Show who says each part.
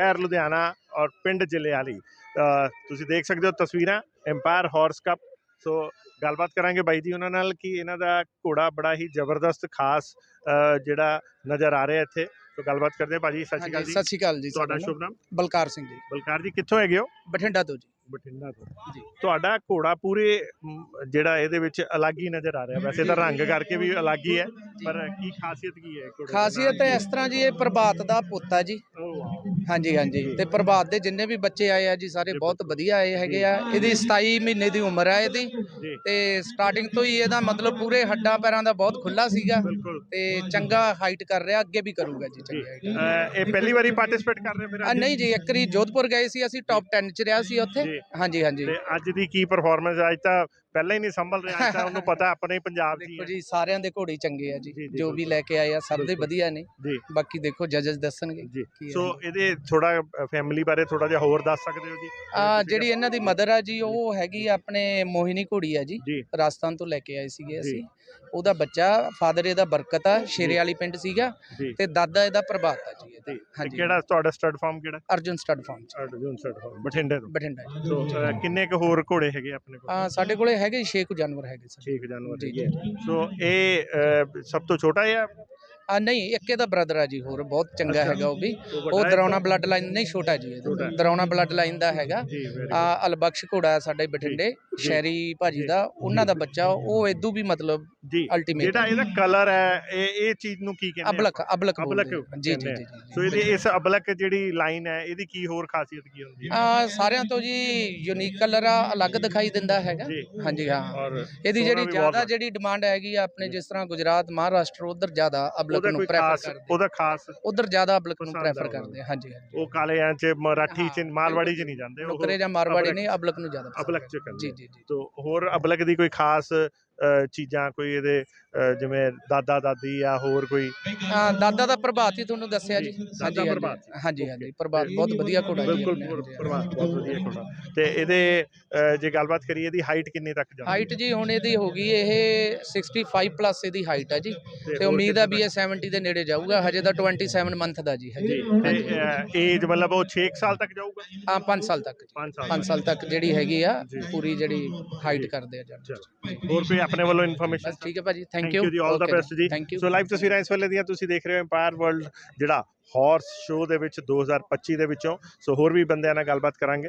Speaker 1: ਸ਼ਹਿਰ ਲੁਧਿਆਣਾ ਔਰ ਪਿੰਡ ਜਲਿਆਲੀ ਤੁਸੀਂ ਦੇਖ ਸਕਦੇ ਹੋ ਤਸਵੀਰਾਂ ਐਮਪਾਇਰ ਹਾਰਸ ਕੱਪ ਸੋ ਗੱਲਬਾਤ ਕਰਾਂਗੇ ਬਾਈ ਜੀ ਉਹਨਾਂ ਨਾਲ ਕਿ ਇਹਨਾਂ ਦਾ ਘੋੜਾ ਬੜਾ ਹੀ ਜ਼ਬਰਦਸਤ ਖਾਸ ਜਿਹੜਾ ਨਜ਼ਰ ਆ ਰਿਹਾ ਇੱਥੇ। ਸੋ ਗੱਲਬਾਤ ਕਰਦੇ ਹਾਂ ਭਾਜੀ ਸਤਿ ਸ਼੍ਰੀ ਅਕਾਲ ਜੀ।
Speaker 2: ਸਤਿ ਸ਼੍ਰੀ ਅਕਾਲ ਜੀ
Speaker 1: ਤੁਹਾਡਾ ਸ਼ੁਭ ਨਾਮ?
Speaker 2: ਬਲਕਾਰ ਸਿੰਘ ਜੀ।
Speaker 1: ਬਲਕਾਰ ਜੀ ਕਿੱਥੋਂ ਹੈਗੇ ਹੋ?
Speaker 2: ਬਠਿੰਡਾ ਤੋਂ ਜੀ।
Speaker 1: ਬਠਿੰਡਾ ਤੋਂ।
Speaker 2: ਜੀ।
Speaker 1: ਤੁਹਾਡਾ ਘੋੜਾ ਪੂਰੇ ਮ, ਜਿਹੜਾ ਇਹਦੇ ਵਿੱਚ ਅਲੱਗ ਹੀ ਨਜ਼ਰ ਆ ਰਿਹਾ। ਵੈਸੇ ਤਾਂ ਰੰਗ ਕਰਕੇ ਵੀ ਅਲੱਗ ਹੀ ਹੈ ਪਰ ਕੀ ਖਾਸੀਅਤ ਕੀ ਹੈ ਘੋੜੇ ਦੀ?
Speaker 2: ਖਾਸੀਅਤ ਇਸ ਤਰ੍ਹਾਂ ਜੀ ਇਹ ਪ੍ਰਭਾਤ ਦਾ ਪੁੱਤ ਆ ਜੀ। ਹਾਂਜੀ ਹਾਂਜੀ। ਤੇ ਪ੍ਰਭਾਤ ਦੇ ਜਿੰਨੇ ਵੀ ਬੱਚੇ ਆਏ ਆ ਜੀ ਸਾਰੇ ਬਹੁਤ ਵਧੀਆ ਆਏ ਹੈਗੇ ਆ। ਇਹਦੀ 27 ਮਹੀਨੇ ਦੀ ਉਮਰ ਆ ਇਹਦੀ।
Speaker 1: ਜੀ।
Speaker 2: ਤੇ ਸਟਾਰਟਿੰਗ ਤੋਂ ਹੀ ਇਹਦਾ ਮਤਲਬ ਪੂਰੇ ਹੱਡਾਂ ਪੈਰਾਂ ਦਾ ਬਹੁਤ ਖੁੱਲਾ ਸੀਗਾ।
Speaker 1: ਬਿਲਕੁਲ।
Speaker 2: ਤੇ ਚੰਗਾ ਹਾਈਟ ਕਰ ਰਿਹਾ ਅੱਗੇ ਵੀ ਕਰੂਗਾ ਜੀ
Speaker 1: ਜੀ।
Speaker 2: ਚੰਗੀ
Speaker 1: ਇਹ ਪਹਿਲੀ ਵਾਰੀ ਪਾਰਟਿਸਿਪੇਟ ਕਰ ਰਹੇ
Speaker 2: ਆ
Speaker 1: ਅੱਜ?
Speaker 2: ਨਹੀਂ ਜੀ ਇੱਕ ਵਾਰੀ ਜੋਧਪੁਰ ਗਏ ਸੀ ਅਸੀਂ ਟੌਪ 10 ਚ ਰਿਹਾ ਸੀ ਉੱਥੇ।
Speaker 1: ਜੀ।
Speaker 2: ਹਾਂਜੀ ਹਾਂਜੀ।
Speaker 1: ਤੇ ਅੱਜ ਦੀ ਕੀ ਪਰਫਾਰਮੈਂਸ ਅੱਜ ਤਾਂ ਪਹਿਲਾਂ ਹੀ ਨਹੀਂ ਸੰਭਲ ਰਿਹਾ ਅੱਜ ਤਾਂ ਉਹਨੂੰ ਪਤਾ ਆਪਣੇ ਪੰਜਾਬ ਦੀ
Speaker 2: ਦੇਖੋ
Speaker 1: ਹੈ।
Speaker 2: ਜੀ ਸਾਰਿਆਂ ਦੇ ਘੋੜੇ ਚੰਗੇ ਆ
Speaker 1: ਜੀ,
Speaker 2: ਜੀ
Speaker 1: ਜੀ,
Speaker 2: ਜੋ ਵੀ ਲੈ ਕੇ ਆਏ ਆ ਸਭ ਦੇ
Speaker 1: ਬਿਲਕੁਲ।
Speaker 2: ਵਧੀਆ ਨੇ।
Speaker 1: ਜੀ।
Speaker 2: ਬਾਕੀ ਦੇਖੋ ਜੱਜਸ ਦੱਸਣਗੇ
Speaker 1: ਜੀ।
Speaker 2: ਕੀ ਹੈ।
Speaker 1: ਸੋ ਇਹਦੇ ਥੋੜਾ ਫੈਮਿਲੀ ਬਾਰੇ ਥੋੜਾ ਜਿਹਾ ਹੋਰ ਦੱਸ ਸਕਦੇ ਹੋ ਜੀ?
Speaker 2: ਆ ਜਿਹੜੀ ਇਹਨਾਂ ਦੀ ਮਦਰ ਆ ਜੀ ਉਹ ਹੈਗੀ ਆ ਆਪਣੇ ਮੋਹਿਨੀ ਘੋੜੀ ਆ ਜੀ
Speaker 1: ਜੀ।
Speaker 2: ਰਾਜਸਥਾਨ ਤੋਂ ਲੈ ਕੇ ਆਏ ਸੀਗੇ
Speaker 1: ਜੀ।
Speaker 2: ਅਸੀਂ। ਉਹਦਾ ਬੱਚਾ ਫਾਦਰ ਇਹਦਾ ਬਰਕਤ ਆ ਸ਼ੇਰੇ ਵਾਲੀ ਪਿੰਡ ਸੀਗਾ
Speaker 1: ਜੀ।
Speaker 2: ਤੇ ਦਾਦਾ ਇਹਦਾ ਪ੍ਰਭਾਤ ਆ ਜੀ ਇਹਦਾ।
Speaker 1: ਤੇ
Speaker 2: ਹਾਂਜੀ।
Speaker 1: ਕਿਹੜਾ ਤੁਹਾਡਾ ਸਟੱਡ ਫਾਰਮ ਕਿਹੜਾ?
Speaker 2: ਅਰਜੁਨ ਸਟੱਡ ਫਾਰਮ ਚ
Speaker 1: ਅਰਜੁਨ ਸਟੱਡ ਫਾਰਮ ਬਠਿੰਡੇ ਤੋਂ?
Speaker 2: ਬਠਿੰਡਾ ਜੀ।
Speaker 1: ਸੋ ਕਿੰਨੇ ਕੁ ਹੋਰ ਘੋੜੇ ਹੈਗੇ ਆਪਣੇ ਕੋਲ?
Speaker 2: ਆ ਸਾਡੇ ਕੋਲੇ ਹੈਗੇ 6 ਕੁ ਜਾਨਵਰ ਹੈਗੇ ਸਰ।
Speaker 1: ਠੀਕ ਜਾਨਵਰ
Speaker 2: ਜੀ,
Speaker 1: ਹੈਗੇ ਆ। ਸੋ ਇਹ ਸਭ ਤੋਂ ਛੋਟਾ ਹੈ
Speaker 2: ਆ ਨਹੀਂ ਇੱਕ ਇਹਦਾ ਬ੍ਰਦਰ ਆ ਜੀ ਹੋਰ ਬਹੁਤ ਚੰਗਾ। ਹੈਗਾ ਉਹ ਵੀ।
Speaker 1: ਉਹ?
Speaker 2: ਦਰੌਣਾ ਬਲੱਡ ਲਾਈਨ ਨਹੀਂ ਛੋਟਾ ਜੀ ਇਹ। ਦਰੌਣਾ ਬਲੱਡ ਲਾਈਨ ਦਾ ਹੈਗਾ।
Speaker 1: ਜੀ
Speaker 2: ਆ। ਅਲਬਖਸ਼ ਘੋੜਾ ਸਾਡੇ ਬਠਿੰਡੇ। ਸ਼ੈਰੀ ਭਾਜੀ
Speaker 1: ਜੀ।
Speaker 2: ਦਾ ਉਹਨਾਂ ਦਾ ਬੱਚਾ ਉਹ ਇਦੋਂ ਵੀ ਮਤਲਬ
Speaker 1: ਜੀ।
Speaker 2: ਅਲਟੀਮੇਟ
Speaker 1: ਜਿਹੜਾ ਇਹਦਾ ਕਲਰ ਹੈ ਇਹ ਇਹ ਚੀਜ਼ ਨੂੰ ਕੀ ਕਹਿੰਦੇ
Speaker 2: ਅਬਲਕ ਅਬਲਕ
Speaker 1: ਅਬਲਕ
Speaker 2: ਆ। ਜੀ ਜੀ ਜੀ
Speaker 1: ਆ।
Speaker 2: ਜੀ
Speaker 1: ਸੋ ਇਹਦੀ ਇਸ ਅਬਲਕ ਜਿਹੜੀ ਲਾਈਨ ਹੈ ਇਹਦੀ ਕੀ ਹੋਰ ਖਾਸੀਅਤ ਕੀ ਹੁੰਦੀ ਹੈ?
Speaker 2: ਆ ਸਾਰਿਆਂ ਤੋਂ ਜੀ ਯੂਨੀਕ ਕਲਰ ਆ ਅਲੱਗ ਦਿਖਾਈ ਦਿੰਦਾ ਹੈਗਾ।
Speaker 1: ਜੀ।
Speaker 2: ਹਾਂਜੀ ਹਾਂ। ਇਹਦੀ ਜਿਹੜੀ ਜ਼ਿਆਦਾ ਜਿਹੜੀ ਡਿਮਾਂਡ ਹੈਗੀ ਆ ਆਪਣੇ ਜਿਸ ਤਰ੍ਹਾਂ ਗੁਜਰਾਤ ਮਹਾਰਾਸ਼ਟਰ ਉਧਰ ਜ਼ਿਆਦਾ ਅਬਲਕ ਨੂੰ ਪ੍ਰੈਫਰ ਕਰਦੇ
Speaker 1: ਉਹਦਾ ਖਾਸ
Speaker 2: ਉਧਰ ਜ਼ਿਆਦਾ ਅਬਲਕ ਨੂੰ ਪ੍ਰੈਫਰ
Speaker 1: ਆ
Speaker 2: ਕਰਦੇ ਆ, ਹਾਂਜੀ
Speaker 1: ਉਹ ਕਾਲਿਆਂ ਚ ਮਰਾਠੀ ਚ
Speaker 2: ਹਾਂ,
Speaker 1: ਮਾਰਵਾੜੀ ਚ ਨਹੀਂ ਜਾਂਦੇ। ਉਹ
Speaker 2: ਨੁਕਰੇ ਜਾਂ ਮਾਰਵਾੜੀ ਨਹੀਂ ਅਬਲਕ ਨੂੰ ਜ਼ਿਆਦਾ
Speaker 1: ਅਬਲਕ ਚ
Speaker 2: ਕਰਦੇ। ਜੀ
Speaker 1: ਆ।
Speaker 2: ਜੀ। ਜੀ
Speaker 1: ਤੋ ਹੋਰ ਅਬਲਕ ਦੀ ਕੋਈ ਖਾਸ ਚੀਜ਼ਾਂ ਕੋਈ ਇਹਦੇ ਜਿਵੇਂ ਦਾਦਾ ਦਾਦੀ ਜਾਂ ਹੋਰ ਕੋਈ?
Speaker 2: ਹਾਂ ਦਾਦਾ ਦਾ ਪ੍ਰਭਾਤ ਹੀ ਤੁਹਾਨੂੰ ਦੱਸਿਆ ਜੀ।
Speaker 1: ਜੀ, ਦਾਦਾ ਪ੍ਰਭਾਤ।
Speaker 2: ਹਾਂਜੀ ਹਾਂਜੀ ਪ੍ਰਭਾਤ ਬਹੁਤ ਵਧੀਆ ਘੋੜਾ ਜੀ
Speaker 1: ਬਿਲਕੁਲ। ਪ੍ਰਭਾਤ ਬਹੁਤ ਵਧੀਆ ਘੋੜਾ। ਤੇ ਇਹਦੇ ਜੇ ਗੱਲਬਾਤ ਕਰੀਏ ਇਹਦੀ ਹਾਈਟ ਕਿੰਨੀ ਤੱਕ ਜਾਂਦੀ
Speaker 2: ਹਾਈਟ ਜੀ ਹੁਣ ਇਹਦੀ ਹੋ ਗਈ ਇਹ 65 ਪਲੱਸ ਇਹਦੀ ਹਾਈਟ ਹੈ ਜੀ। ਤੇ ਉਮੀਦ ਆ ਵੀ ਇਹ 70 ਦੇ ਨੇੜੇ ਜਾਊਗਾ ਹਜੇ ਤਾਂ 27 ਮੰਥ ਦਾ ਜੀ ਹਜੇ।
Speaker 1: ਜੀ ਤੇ ਏਜ ਮਤਲਬ ਉਹ 6 ਸਾਲ ਤੱਕ ਜਾਊਗਾ?
Speaker 2: ਹਾਂ 5 ਸਾਲ ਤੱਕ
Speaker 1: 5 ਸਾਲ
Speaker 2: 5 ਸਾਲ ਤੱਕ ਜਿਹੜੀ ਹੈਗੀ ਆ
Speaker 1: ਜੀ।
Speaker 2: ਪੂਰੀ ਜਿਹੜੀ ਹਾਈਟ ਕਰਦੇ ਆ ਜੱਜ
Speaker 1: ਹੋਰ ਕੋਈ ਆਪਣੇ ਵੱਲੋਂ ਇਨਫੋਰਮੇਸ਼ਨ
Speaker 2: ਬਸ ਠੀਕ ਹੈ ਭਾਜੀ ਥੈਂਕ ਯੂ
Speaker 1: ਜੀ ਆਲ ਦਾ ਬੈਸਟ ਜੀ। ਸੋ ਲਾਈਵ ਤਸਵੀਰਾਂ ਇਸ ਵੇਲੇ ਦੀਆਂ ਤੁਸੀਂ ਦੇਖ ਰਹੇ ਹੋ ਐਮਪਾਇਰ ਵਰਲਡ ਜਿਹੜਾ ਹਾਰਸ ਸ਼ੋਅ ਦੇ ਵਿੱਚ 2025 ਦੇ ਵਿੱਚੋਂ। ਸੋ ਹੋਰ ਵੀ ਬੰਦਿਆਂ ਨਾਲ ਗੱਲਬਾਤ ਕਰਾਂਗੇ।